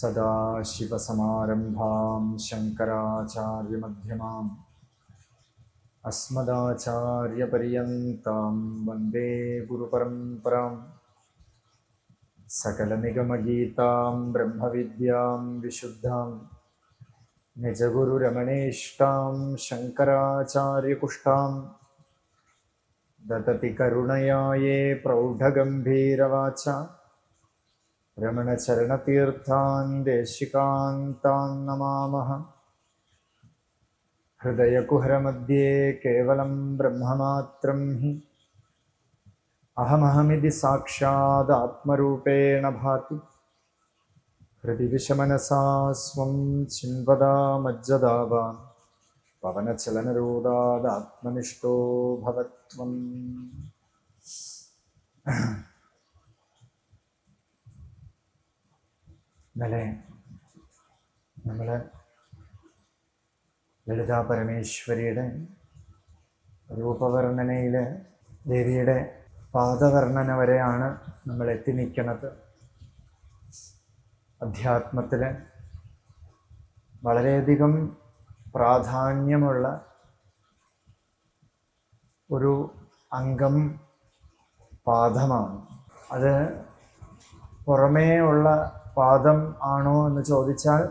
सदाशिवसमारम्भां शङ्कराचार्यमध्यमाम् अस्मदाचार्यपर्यन्तां वंदे गुरुपरम्पराम् सकलनिगमगीतां ब्रह्मविद्यां विशुद्धां निजगुरुरमणेष्टां शङ्कराचार्यकुष्ठां ददति करुणया ये प्रौढगम्भीरवाचा रमणचरणतीर्थान् देशिकान्तान् नमामः। हृदयकुहरमध्ये केवलं ब्रह्ममात्रं हि। अहमहमिति साक्षादात्मरूपेण भाति। हृदि विषमनसा स्वं चिन्वदा मज्जदावान्। पवनचलनरोदादात्मनिष्ठो भवत्वम्। ഇന്നലെ നമ്മൾ ലളിതാ പരമേശ്വരിയുടെ രൂപവർണനയിൽ ദേവിയുടെ പാദവർണന വരെയാണ് നമ്മൾ എത്തി നിൽക്കുന്നത്. അധ്യാത്മത്തിൽ വളരെയധികം പ്രാധാന്യമുള്ള ഒരു അംഗം പാദമാണ്. അത് പുറമേ ഉള്ള പാദം ആണോ എന്ന് ചോദിച്ചാൽ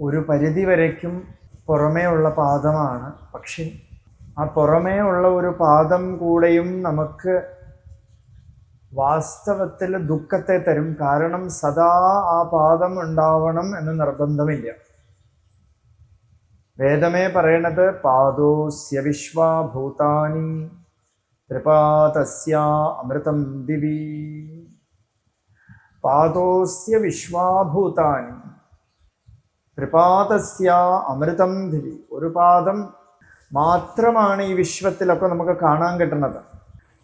ഒരു പരിധി വരയ്ക്കും പുറമേ ഉള്ള പാദമാണ്. പക്ഷേ ആ പുറമേ ഉള്ള ഒരു പാദം കൂടെയും നമുക്ക് വാസ്തവത്തിൽ ദുഃഖത്തെ തരും. കാരണം സദാ ആ പാദം ഉണ്ടാവണം എന്ന് നിർബന്ധമില്ല. വേദമേ പറയണത് പാദോസ്യ വിശ്വാഭൂതാനി ത്രിപാതസ്യ അമൃതം ദിവി. പാദോസ്യ വിശ്വാഭൂതാനി. ത്രിപാദസ്യ അമൃതം ധിവി. ഒരു പാദം മാത്രമാണ് ഈ വിശ്വത്തിലൊക്കെ നമുക്ക് കാണാൻ കിട്ടുന്നത്.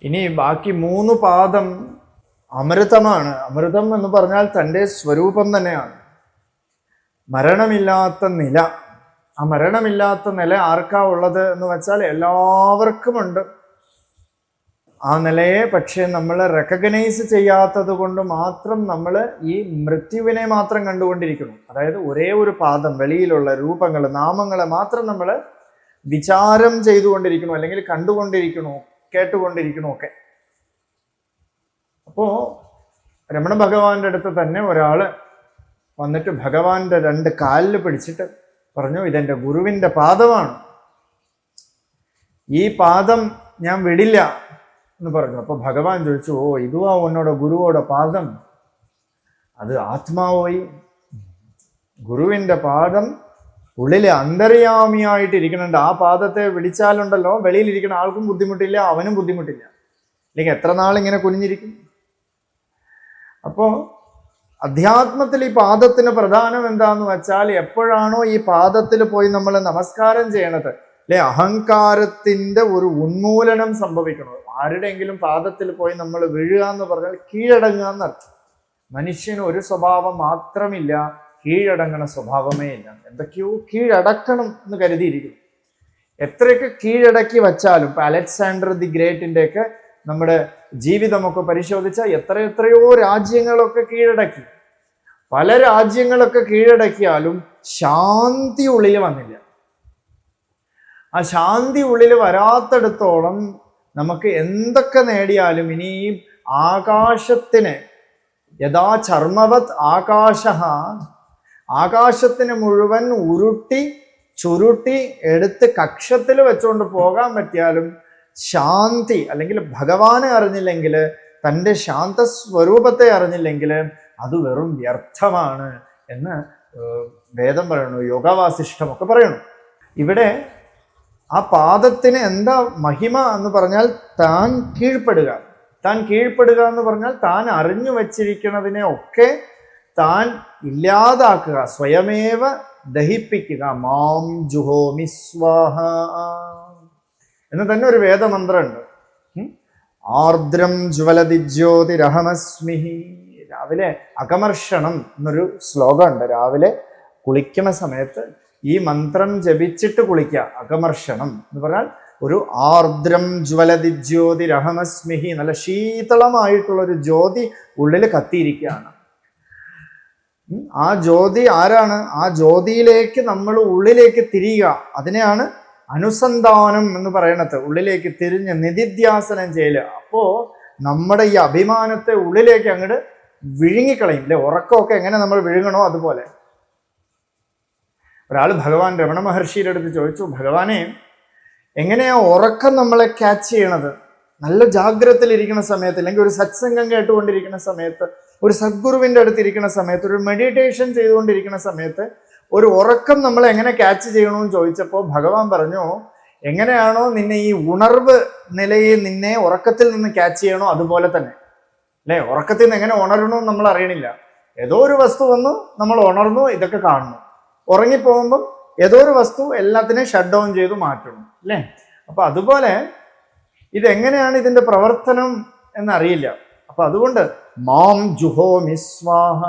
ഇനി ബാക്കി മൂന്ന് പാദം അമൃതമാണ്. അമൃതം എന്ന് പറഞ്ഞാൽ തന്റെ സ്വരൂപം തന്നെയാണ്. മരണമില്ലാത്ത നില. ആ മരണമില്ലാത്ത നില ആർക്കാ ഉള്ളത് എന്ന് വെച്ചാൽ എല്ലാവർക്കുമുണ്ട്. ആ നിലയെ പക്ഷേ നമ്മൾ റെക്കഗ്നൈസ് ചെയ്യാത്തത് കൊണ്ട് മാത്രം നമ്മൾ ഈ മൃത്യുവിനെ മാത്രം കണ്ടുകൊണ്ടിരിക്കുന്നു. അതായത് ഒരേ ഒരു പാദം വെളിയിലുള്ള രൂപങ്ങൾ നാമങ്ങളെ മാത്രം നമ്മൾ വിചാരം ചെയ്തുകൊണ്ടിരിക്കുന്നു അല്ലെങ്കിൽ കണ്ടുകൊണ്ടിരിക്കുന്നു കേട്ടുകൊണ്ടിരിക്കുന്നു ഒക്കെ. അപ്പോൾ രമണ ഭഗവാന്റെ അടുത്ത് തന്നെ ഒരാൾ വന്നിട്ട് ഭഗവാന്റെ രണ്ട് കാലിൽ പിടിച്ചിട്ട് പറഞ്ഞു ഇതെന്റെ ഗുരുവിന്റെ പാദമാണ്. ഈ പാദം ഞാൻ വിടില്ല. എന്ന് പറഞ്ഞു. അപ്പൊ ഭഗവാൻ ചോദിച്ചു ഓ ഇതുവാ ഉന്നോട് ഗുരുവോട പാദം. അത് ആത്മാവോയി ഗുരുവിന്റെ പാദം ഉള്ളിലെ അന്തര്യാമിയായിട്ട് ഇരിക്കുന്നുണ്ട് ആ പാദത്തെ വിളിച്ചാലുണ്ടല്ലോ വെളിയിലിരിക്കുന്ന ആൾക്കും ബുദ്ധിമുട്ടില്ല അവനും ബുദ്ധിമുട്ടില്ല. അല്ലെങ്കിൽ എത്ര നാൾ ഇങ്ങനെ കുനിഞ്ഞിരിക്കും? അപ്പോൾ അധ്യാത്മത്തിൽ ഈ പാദത്തിന് പ്രധാനം എന്താന്ന് വെച്ചാൽ എപ്പോഴാണോ ഈ പാദത്തിൽ പോയി നമ്മൾ നമസ്കാരം ചെയ്യണത് അല്ലെ? അഹങ്കാരത്തിന്റെ ഒരു ഉന്മൂലനം സംഭവിക്കണം. ആരുടെയെങ്കിലും പാദത്തിൽ പോയി നമ്മൾ വീഴുക എന്ന് പറഞ്ഞാൽ കീഴടങ്ങുക എന്നർത്ഥം. മനുഷ്യന് ഒരു സ്വഭാവം മാത്രമില്ല കീഴടങ്ങണ സ്വഭാവമേ ഇല്ല. എന്തൊക്കെയോ കീഴടക്കണം എന്ന് കരുതിയിരിക്കും എത്രയൊക്കെ കീഴടക്കി വച്ചാലും ഇപ്പൊ അലക്സാണ്ടർ ദി ഗ്രേറ്റിന്റെ ഒക്കെ നമ്മുടെ ജീവിതമൊക്കെ പരിശോധിച്ചാൽ എത്ര എത്രയോ രാജ്യങ്ങളൊക്കെ കീഴടക്കി. പല രാജ്യങ്ങളൊക്കെ കീഴടക്കിയാലും ശാന്തി ഉളിയ വന്നില്ല. ആ ശാന്തി ഉള്ളിൽ വരാത്തടത്തോളം നമുക്ക് എന്തൊക്കെ നേടിയാലും ഇനിയും ആകാശത്തിന് യഥാ ചർമ്മവത് ആകാശ ആകാശത്തിന് മുഴുവൻ ഉരുട്ടി ചുരുട്ടി എടുത്ത് കക്ഷത്തിൽ വെച്ചുകൊണ്ട് പോകാൻ പറ്റിയാലും ശാന്തി അല്ലെങ്കിൽ ഭഗവാനെ അറിഞ്ഞില്ലെങ്കിൽ തന്റെ ശാന്ത സ്വരൂപത്തെ അറിഞ്ഞില്ലെങ്കിൽ അത് വെറും വ്യർത്ഥമാണ് എന്ന് വേദം പറയണു യോഗാവാസിഷ്ടമൊക്കെ പറയണു. ഇവിടെ ആ പാദത്തിന് എന്താ മഹിമ എന്ന് പറഞ്ഞാൽ താൻ കീഴ്പ്പെടുക. താൻ കീഴ്പ്പെടുക എന്ന് പറഞ്ഞാൽ താൻ അറിഞ്ഞു വച്ചിരിക്കുന്നതിനെ ഒക്കെ താൻ ഇല്ലാതാക്കുക സ്വയമേവ ദഹിപ്പിക്കുക. മാം ജുഹോമി സ്വാഹ. എന്ന് തന്നെ ഒരു വേദമന്ത്രമുണ്ട്. ആർദ്രം ജ്വലതി ജ്യോതിരഹമസ്മിഹി രാവിലെ അകമർഷണം എന്നൊരു ശ്ലോകമുണ്ട്. രാവിലെ കുളിക്കുന്ന സമയത്ത് ഈ മന്ത്രം ജപിച്ചിട്ട് കുളിക്കുക അകമർഷണം എന്ന് പറഞ്ഞാൽ ഒരു ആർദ്രം ജ്വലതി ജ്യോതി രഹമസ്മിഹി നല്ല ശീതളമായിട്ടുള്ള ഒരു ജ്യോതി ഉള്ളിൽ കത്തിയിരിക്കുകയാണ്. ആ ജ്യോതി ആരാണ്? ആ ജ്യോതിയിലേക്ക് നമ്മൾ ഉള്ളിലേക്ക് തിരിയുക. അതിനെയാണ് അനുസന്ധാനം എന്ന് പറയണത്. ഉള്ളിലേക്ക് തിരിഞ്ഞ് നിധിധ്യാസനം ചെയ്യൽ. അപ്പോൾ നമ്മുടെ ഈ അഭിമാനത്തെ ഉള്ളിലേക്ക് അങ്ങോട്ട് വിഴുങ്ങിക്കളയും. അല്ലെ? ഉറക്കമൊക്കെ എങ്ങനെ നമ്മൾ വിഴുങ്ങണോ അതുപോലെ. ഒരാൾ ഭഗവാൻ രമണ മഹർഷിയുടെ അടുത്ത് ചോദിച്ചു ഭഗവാനെ എങ്ങനെയാ ഉറക്കം നമ്മളെ ക്യാച്ച് ചെയ്യണത്? നല്ല ജാഗ്രതയിൽ ഇരിക്കുന്ന സമയത്ത് അല്ലെങ്കിൽ ഒരു സത്സംഗം കേട്ടുകൊണ്ടിരിക്കുന്ന സമയത്ത് ഒരു സദ്ഗുരുവിന്റെ അടുത്തിരിക്കുന്ന സമയത്ത് ഒരു മെഡിറ്റേഷൻ ചെയ്തുകൊണ്ടിരിക്കുന്ന സമയത്ത് ഒരു ഉറക്കം നമ്മൾ എങ്ങനെ ക്യാച്ച് ചെയ്യണമെന്ന് ചോദിച്ചപ്പോൾ ഭഗവാൻ പറഞ്ഞു എങ്ങനെയാണോ നിന്നെ ഈ ഉണർവ് നിലയെ നിന്നെ ഉറക്കത്തിൽ നിന്ന് ക്യാച്ച് ചെയ്യണോ അതുപോലെ തന്നെ. അല്ലേ? ഉറക്കത്തിൽ നിന്ന് എങ്ങനെ ഉണരണമെന്ന് നമ്മൾ അറിയണില്ല. ഏതോ ഒരു വസ്തു വന്നു നമ്മൾ ഉണർന്നു ഇതൊക്കെ കാണുന്നു. ഉറങ്ങിപ്പോകുമ്പം ഏതോ ഒരു വസ്തു എല്ലാത്തിനെയും ഷട്ട് ഡൗൺ ചെയ്ത് മാറ്റണം അല്ലേ? അപ്പൊ അതുപോലെ ഇതെങ്ങനെയാണ് ഇതിന്റെ പ്രവർത്തനം എന്നറിയില്ല. അപ്പൊ അതുകൊണ്ട് മാം ജുഹോ മിസ്വാഹ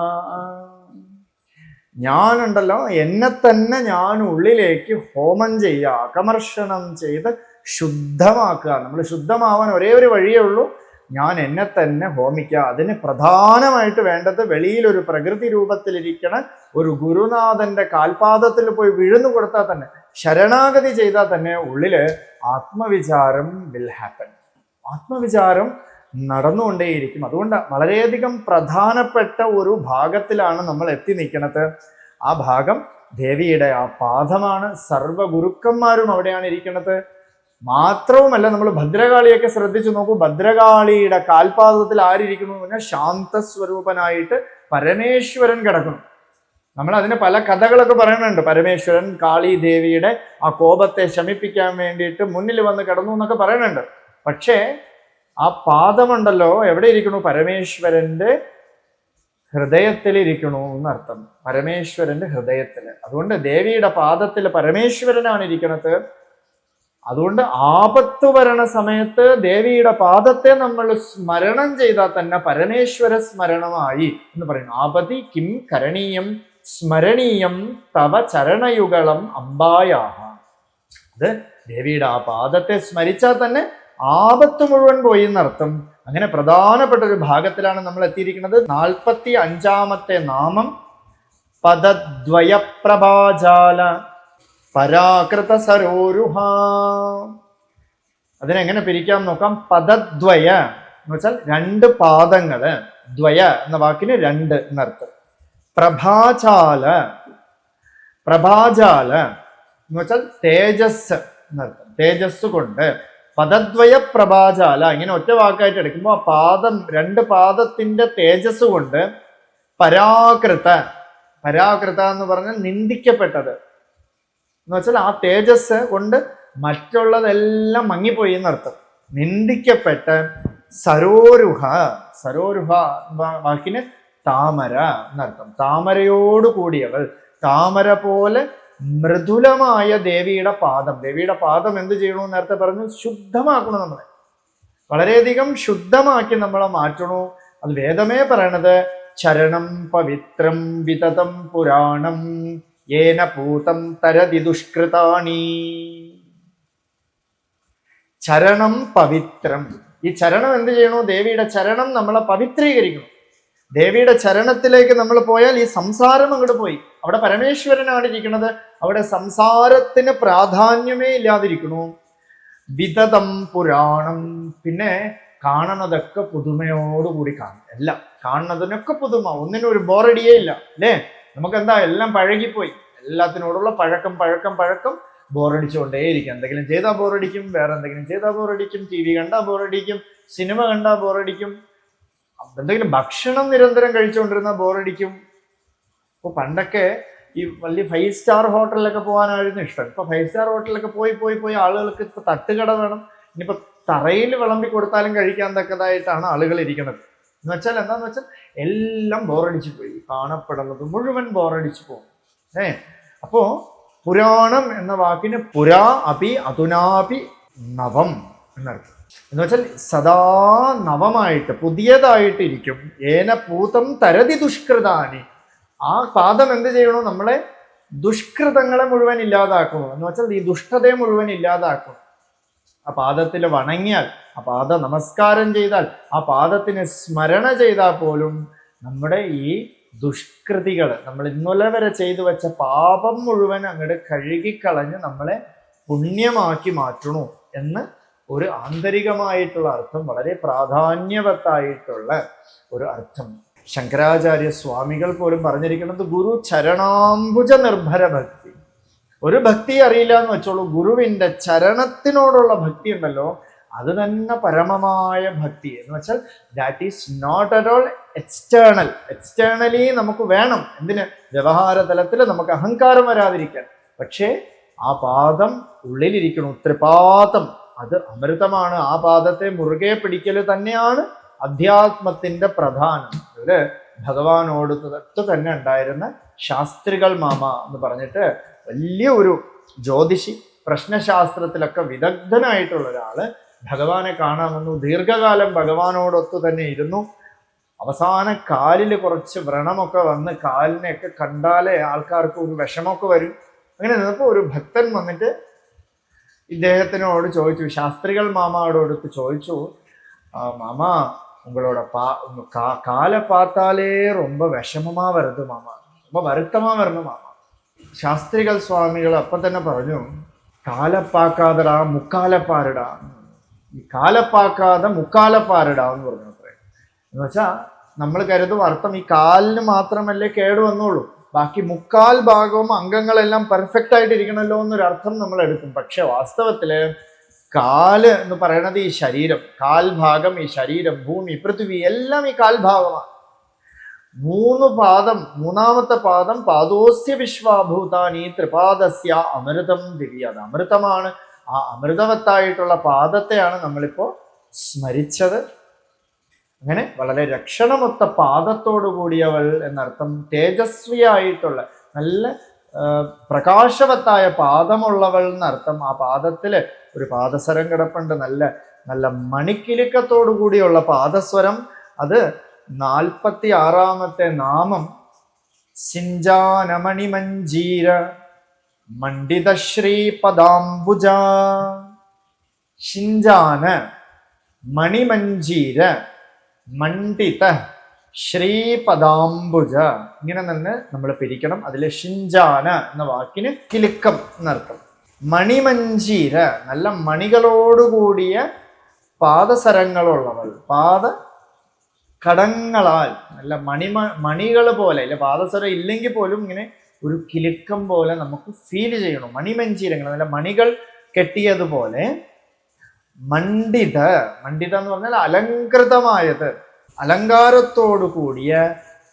ഞാനുണ്ടല്ലോ എന്നെ തന്നെ ഞാൻ ഉള്ളിലേക്ക് ഹോമം ചെയ്യുക അകമർഷണം ചെയ്ത് ശുദ്ധമാക്കുക. നമ്മൾ ശുദ്ധമാവാൻ ഒരേ ഒരു വഴിയേ ഉള്ളൂ. ഞാൻ എന്നെ തന്നെ ഹോമിക്കുക അതിന് പ്രധാനമായിട്ട് വേണ്ടത് വെളിയിൽ ഒരു പ്രകൃതി രൂപത്തിലിരിക്കണ ഒരു ഗുരുനാഥന്റെ കാൽപാദത്തിൽ പോയി വിഴുന്നു കൊടുത്താൽ തന്നെ ശരണാഗതി ചെയ്താൽ തന്നെ ഉള്ളിൽ ആത്മവിചാരം വിൽ ഹാപ്പൻ ആത്മവിചാരം നടന്നുകൊണ്ടേയിരിക്കും. അതുകൊണ്ട് വളരെയധികം പ്രധാനപ്പെട്ട ഒരു ഭാഗത്തിലാണ് നമ്മൾ എത്തി നിൽക്കുന്നത് ആ ഭാഗം ദേവിയുടെ ആ പാദമാണ്. സർവ ഗുരുക്കന്മാരും അവിടെയാണ് ഇരിക്കുന്നത് മാത്രവുമല്ല നമ്മൾ ഭദ്രകാളിയൊക്കെ ശ്രദ്ധിച്ചു നോക്കൂ. ഭദ്രകാളിയുടെ കാൽപാദത്തിൽ ആരിയ്ക്കുന്നു എന്ന് പറഞ്ഞാൽ ശാന്തസ്വരൂപനായിട്ട് പരമേശ്വരൻ കിടക്കുന്നു. നമ്മൾ അതിന് പല കഥകളൊക്കെ പറയുന്നുണ്ട്. പരമേശ്വരൻ കാളി ദേവിയുടെ ആ കോപത്തെ ശമിപ്പിക്കാൻ വേണ്ടിയിട്ട് മുന്നിൽ വന്ന് കിടന്നു എന്നൊക്കെ പറയുന്നുണ്ട്. പക്ഷേ ആ പാദമുണ്ടല്ലോ എവിടെ ഇരിക്കണു പരമേശ്വരന്റെ ഹൃദയത്തിൽ ഇരിക്കണു എന്നർത്ഥം. പരമേശ്വരന്റെ ഹൃദയത്തിൽ അതുകൊണ്ട് ദേവിയുടെ പാദത്തിൽ പരമേശ്വരനാണ് ഇരിക്കണത് അതുകൊണ്ട് ആപത്ത് വരണ സമയത്ത് ദേവിയുടെ പാദത്തെ നമ്മൾ സ്മരണം ചെയ്താൽ തന്നെ പരമേശ്വര സ്മരണമായി എന്ന് പറയുന്നു. ആപതി കിം കരണീയം സ്മരണീയം തവ ചരണയുഗളം അമ്പായാഹ. അത് ദേവിയുടെ ആ പാദത്തെ സ്മരിച്ചാൽ തന്നെ ആപത്ത് മുഴുവൻ പോയി എന്നർത്ഥം. അങ്ങനെ പ്രധാനപ്പെട്ട ഒരു ഭാഗത്തിലാണ് നമ്മൾ എത്തിയിരിക്കുന്നത്. നാൽപ്പത്തി അഞ്ചാമത്തെ നാമം പദദ്വയ പ്രഭാജാല പരാകൃത സരോരുഹ അതിനെങ്ങനെ പിരിക്കാം നോക്കാം. പദദ്വയ എന്ന് വെച്ചാൽ രണ്ട് പാദങ്ങൾ. ദ്വയ എന്ന വാക്കിന് രണ്ട് എന്നർത്ഥം. പ്രഭാചാല പ്രഭാചാല എന്ന് വെച്ചാൽ തേജസ് എന്നർത്ഥം. തേജസ് കൊണ്ട്. പദദ്വയ പ്രഭാചാല ഇങ്ങനെ ഒറ്റ വാക്കായിട്ട് എടുക്കുമ്പോൾ ആ പാദം രണ്ട് പാദത്തിന്റെ തേജസ് കൊണ്ട് പരാകൃത പരാകൃത എന്ന് പറഞ്ഞാൽ നിന്ദിക്കപ്പെട്ടത്. എന്ന് വെച്ചാൽ ആ തേജസ് കൊണ്ട് മറ്റുള്ളതെല്ലാം മങ്ങിപ്പോയി എന്നർത്ഥം. നിന്ദിക്കപ്പെട്ട സരോരുഹ സരോരുഹ വാക്കിന് താമര എന്നർത്ഥം. താമരയോട് കൂടിയവൾ താമര പോലെ മൃദുലമായ ദേവിയുടെ പാദം. ദേവിയുടെ പാദം എന്ത് ചെയ്യണമെന്ന് നേരത്തെ പറഞ്ഞു? ശുദ്ധമാക്കണം നമ്മളെ. വളരെയധികം ശുദ്ധമാക്കി നമ്മളെ മാറ്റണു. അത് വേദമേ പറയണത് ചരണം പവിത്രം വിതതം പുരാണം. ഏന പൂതം തരതി ദുഷ്കൃതാണി ചരണം പവിത്രം. ഈ ചരണം എന്ത് ചെയ്യണു? ദേവിയുടെ ചരണം നമ്മളെ പവിത്രീകരിക്കണം. ദേവിയുടെ ചരണത്തിലേക്ക് നമ്മൾ പോയാൽ ഈ സംസാരം അങ്ങോട്ട് പോയി. അവിടെ പരമേശ്വരനാണ് ഇരിക്കുന്നത് അവിടെ സംസാരത്തിന് പ്രാധാന്യമേ ഇല്ലാതിരിക്കണു വിതതം പുരാണം. പിന്നെ കാണണതൊക്കെ പുതുമയോടുകൂടി കാണും. എല്ലാം കാണുന്നതിനൊക്കെ പുതുമ. ഒന്നിനും ഒരു ബോറടിയേ ഇല്ല. അല്ലേ? നമുക്ക് എന്താ എല്ലാം പഴകിപ്പോയി. എല്ലാത്തിനോടുള്ള പഴക്കം പഴക്കം പഴക്കം ബോറടിച്ചുകൊണ്ടേയിരിക്കും. എന്തെങ്കിലും ചെയ്താൽ ബോറടിക്കും വേറെ എന്തെങ്കിലും ചെയ്താൽ ബോറടിക്കും ടി വി കണ്ടാൽ ബോറടിക്കും സിനിമ കണ്ടാൽ ബോറടിക്കും എന്തെങ്കിലും ഭക്ഷണം നിരന്തരം കഴിച്ചുകൊണ്ടിരുന്നാൽ ബോറടിക്കും. ഇപ്പോൾ പണ്ടൊക്കെ ഈ വലിയ ഫൈവ് സ്റ്റാർ ഹോട്ടലിലൊക്കെ പോകാനായിരുന്നു ഇഷ്ടം. ഇപ്പൊ ഫൈവ് സ്റ്റാർ ഹോട്ടലിലൊക്കെ പോയി പോയി പോയി ആളുകൾക്ക് ഇപ്പൊ തട്ടുകട വേണം. ഇനിയിപ്പോ തറയിൽ വിളമ്പി കൊടുത്താലും കഴിക്കാൻ തക്കതായിട്ടാണ് ആളുകൾ ഇരിക്കുന്നത്. എന്ന് വെച്ചാൽ എന്താന്ന് വെച്ചാൽ എല്ലാം ബോറടിച്ചു പോയി. കാണപ്പെടുന്നത് മുഴുവൻ ബോറടിച്ചു പോകും. ഏ? അപ്പോ പുരാണം എന്ന വാക്കിന് പുരാ അപി അതുനാപി നവം എന്നർത്ഥം. എന്ന് വെച്ചാൽ സദാ നവമായിട്ട് പുതിയതായിട്ടിരിക്കും. ഏന പൂതം തരതി ദുഷ്കൃതാനി. ആ പാദം എന്ത് ചെയ്യണോ? നമ്മളെ ദുഷ്കൃതങ്ങളെ മുഴുവൻ ഇല്ലാതാക്കുന്നു. എന്ന് വെച്ചാൽ ഈ ദുഷ്ടതയെ മുഴുവൻ ഇല്ലാതാക്കും ആ പാദത്തിൽ വണങ്ങിയാൽ ആ പാദ നമസ്കാരം ചെയ്താൽ ആ പാദത്തിന് സ്മരണ ചെയ്താൽ പോലും നമ്മുടെ ഈ ദുഷ്കൃതികൾ നമ്മൾ ഇന്നലെ വരെ ചെയ്തു വെച്ച പാപം മുഴുവൻ അങ്ങോട്ട് കഴുകിക്കളഞ്ഞ് നമ്മളെ പുണ്യമാക്കി മാറ്റണു എന്ന് ഒരു ആന്തരികമായിട്ടുള്ള അർത്ഥം വളരെ പ്രാധാന്യവത്തായിട്ടുള്ള ഒരു അർത്ഥം. ശങ്കരാചാര്യ സ്വാമികൾ പോലും പറഞ്ഞിരിക്കുന്നത് ഗുരു ചരണാംബുജ നിർഭര ഭക്തി. ഒരു ഭക്തി അറിയില്ല എന്ന് വെച്ചോളൂ. ഗുരുവിന്റെ ചരണത്തിനോടുള്ള ഭക്തി ഉണ്ടല്ലോ അത് തന്നെ പരമമായ ഭക്തി. എന്ന് വെച്ചാൽ that is not at all external externally നമുക്ക് വേണം. എന്തിന്? വ്യവഹാര തലത്തിൽ നമുക്ക് അഹങ്കാരം വരാതിരിക്കാൻ. പക്ഷേ ആ പാദം ഉള്ളിലിരിക്കണം ഉത്തരപാദം അത് അമൃതമാണ്. ആ പാദത്തെ മുറുകെ പിടിക്കൽ തന്നെയാണ് അധ്യാത്മത്തിന്റെ പ്രധാനം. ഇതിൽ ഭഗവാനോട് തൊട്ട് തന്നെ ഉണ്ടായിരുന്ന ശാസ്ത്രികൾ മാമ എന്ന് പറഞ്ഞിട്ട് വലിയ ഒരു ജ്യോതിഷി പ്രശ്നശാസ്ത്രത്തിലൊക്കെ വിദഗ്ധനായിട്ടുള്ള ഒരാള് ഭഗവാനെ കാണാൻ വന്നു ദീർഘകാലം ഭഗവാനോടൊത്തു തന്നെ ഇരുന്നു അവസാന കാലിൽ കുറച്ച് വ്രണമൊക്കെ വന്ന് കാലിനെയൊക്കെ കണ്ടാലേ ആൾക്കാർക്ക് ഒരു വിഷമമൊക്കെ വരും അങ്ങനെ നിന്നപ്പോൾ ഒരു ഭക്തൻ വന്നിട്ട് ഇദ്ദേഹത്തിനോട് ചോദിച്ചു ശാസ്ത്രികൾ മാമാവോടടുത്ത് ചോദിച്ചു "ആ, മാമാ உங்களோட பா உங்க கா காலை பார்த்தாலே ரொம்ப விஷமமா வருது மாமா ரொம்ப வருத்தமா வரணும் മാമ ശാസ്ത്രികൾ സ്വാമികൾ അപ്പം തന്നെ പറഞ്ഞു കാലപ്പാക്കാതടാ മുക്കാലപ്പാരടാ. ഈ കാലപ്പാക്കാതെ മുക്കാലപ്പാരടാ എന്ന് പറഞ്ഞു അത്രേ. എന്ന് വെച്ചാൽ നമ്മൾ കരുതും അർത്ഥം ഈ കാലിന് മാത്രമല്ലേ കേട് വന്നുള്ളൂ. ബാക്കി മുക്കാൽ ഭാഗവും അംഗങ്ങളെല്ലാം പെർഫെക്റ്റ് ആയിട്ട് ഇരിക്കണമല്ലോ എന്നൊരു അർത്ഥം നമ്മൾ എടുക്കും. പക്ഷെ വാസ്തവത്തിൽ കാൽ എന്ന് പറയുന്നത് ഈ ശരീരം കാൽ ഭാഗം ഈ ശരീരം ഭൂമി പൃഥ്വി എല്ലാം ഈ കാൽ ഭാഗമാണ് മൂന്ന് പാദം മൂന്നാമത്തെ പാദം പാദോസ്യ വിശ്വാഭൂതാനി ത്രിപാദസ്യ അമൃതം ദിവ്യ അത് അമൃതമാണ്. ആ അമൃതവത്തായിട്ടുള്ള പാദത്തെയാണ് നമ്മളിപ്പോൾ സ്മരിച്ചത്. അങ്ങനെ വളരെ രക്ഷണമൊത്ത പാദത്തോടു കൂടിയവൾ എന്നർത്ഥം തേജസ്വിയായിട്ടുള്ള നല്ല പ്രകാശവത്തായ പാദമുള്ളവൾ എന്നർത്ഥം ആ പാദത്തിൽ ഒരു പാദസ്വരം കിടപ്പുണ്ട്. നല്ല നല്ല മണിക്കിലുക്കത്തോടു കൂടിയുള്ള പാദസ്വരം. അത് നാൽപ്പത്തി ആറാമത്തെ നാമം സിഞ്ചാനമണിമഞ്ജീര മണ്ഡിതശ്രീ പദാംബുജ ശിഞ്ചാന മണിമഞ്ജീര മണ്ഡിത ശ്രീപദാംബുജ ഇങ്ങനെ തന്നെ നമ്മൾ പിരിക്കണം. അതിൽ ഷിഞ്ചാന എന്ന വാക്കിന് കിലുക്കം എന്നർത്ഥം. മണിമഞ്ജീര നല്ല മണികളോടുകൂടിയ പാദസരങ്ങളുള്ളവൾ. പാദ കടങ്ങളാൽ നല്ല മണിമ മണികൾ പോലെ അല്ലെ പാദസരം ഇല്ലെങ്കിൽ പോലും ഇങ്ങനെ ഒരു കിലുക്കം പോലെ നമുക്ക് ഫീൽ ചെയ്യണം. മണിമഞ്ചീരങ്ങൾ നല്ല മണികൾ കെട്ടിയതുപോലെ മണ്ഡിത മണ്ഡിത എന്ന് പറഞ്ഞാൽ അലങ്കൃതമായത് അലങ്കാരത്തോടു കൂടിയ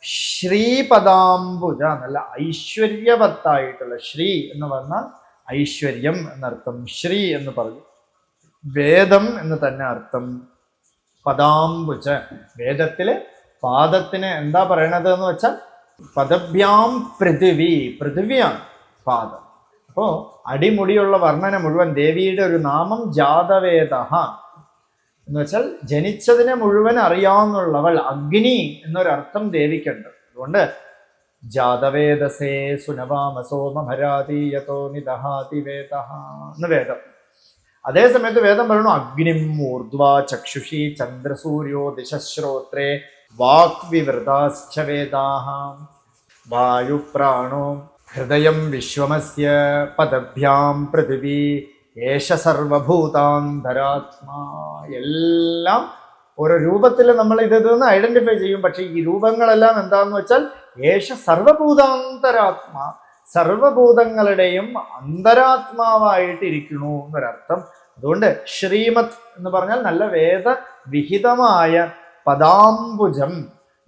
ശ്രീപദാംബുജ നല്ല ഐശ്വര്യവത്തായിട്ടുള്ള ശ്രീ എന്ന് പറഞ്ഞാൽ ഐശ്വര്യം എന്നർത്ഥം ശ്രീ എന്ന് പറഞ്ഞു വേദം എന്ന് തന്നെ അർത്ഥം പദാംബുജ വേദത്തിൽ പാദത്തിന് എന്താ പറയണത് എന്ന് വെച്ചാൽ പദഭ്യാം പൃഥിവി പൃഥിവിയാണ് പാദം. അപ്പോ അടിമുടിയുള്ള വർണന മുഴുവൻ ദേവിയുടെ ഒരു നാമം ജാതവേദ എന്ന് വെച്ചാൽ ജനിച്ചതിനെ മുഴുവൻ അറിയാവുന്നുള്ളവൾ അഗ്നി എന്നൊരർത്ഥം ദേവിക്കുണ്ട്. അതുകൊണ്ട് ജാതവേദസേ സുനവാമ സോമഭരാതീയതോ നിദഹാതി വേദ എന്ന് വേദം. അതേ സമയത്ത് വേദം പറയണു അഗ്നിം ഊർധ്വ ചക്ഷുഷി ചന്ദ്രസൂര്യോ ദിശശ്രോത്രേ വാക്വിവൃതാശ്ച വായുപ്രാണോ ഹൃദയം വിശ്വമസ്യ പദഭ്യാം പൃഥിവി ഏഷ സർവഭൂതാന്തരാത്മാ. എല്ലാം ഓരോ രൂപത്തിൽ നമ്മൾ ഇത് ഇതെന്ന് ഐഡന്റിഫൈ ചെയ്യും. പക്ഷേ ഈ രൂപങ്ങളെല്ലാം എന്താന്ന് വെച്ചാൽ ഏഷ സർവഭൂതാന്തരാത്മാ. സർവഭൂതങ്ങളുടെയും അന്തരാത്മാവായിട്ട് ഇരിക്കണു എന്നൊരർത്ഥം. അതുകൊണ്ട് ശ്രീമത് എന്ന് പറഞ്ഞാൽ നല്ല വേദവിഹിതമായ പദാംബുജം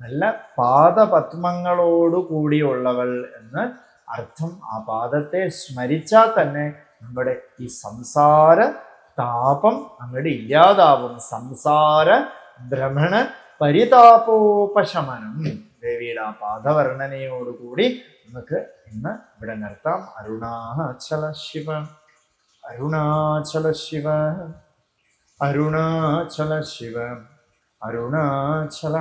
നല്ല പാദപത്മങ്ങളോടു കൂടിയുള്ളവൾ എന്ന് അർത്ഥം. ആ പാദത്തെ സ്മരിച്ചാൽ തന്നെ നമ്മുടെ ഈ സംസാര താപം അങ്ങോട്ട് ഇല്ലാതാവും. സംസാര ഭ്രമണ പരിതാപോപശമനം. ദേവിയുടെ ആ പാദവർണനയോടുകൂടി നമുക്ക് ഇന്ന് ഇവിടെ നിർത്താം. അരുണാചല ശിവ അരുണാചല ശിവ അരുണാചല ശിവ അരുണാചല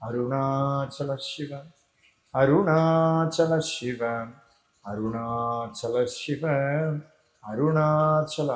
അരുണാചല ശിവ അരുണാചല ശിവ അരുണാചല ശിവ അരുണാചല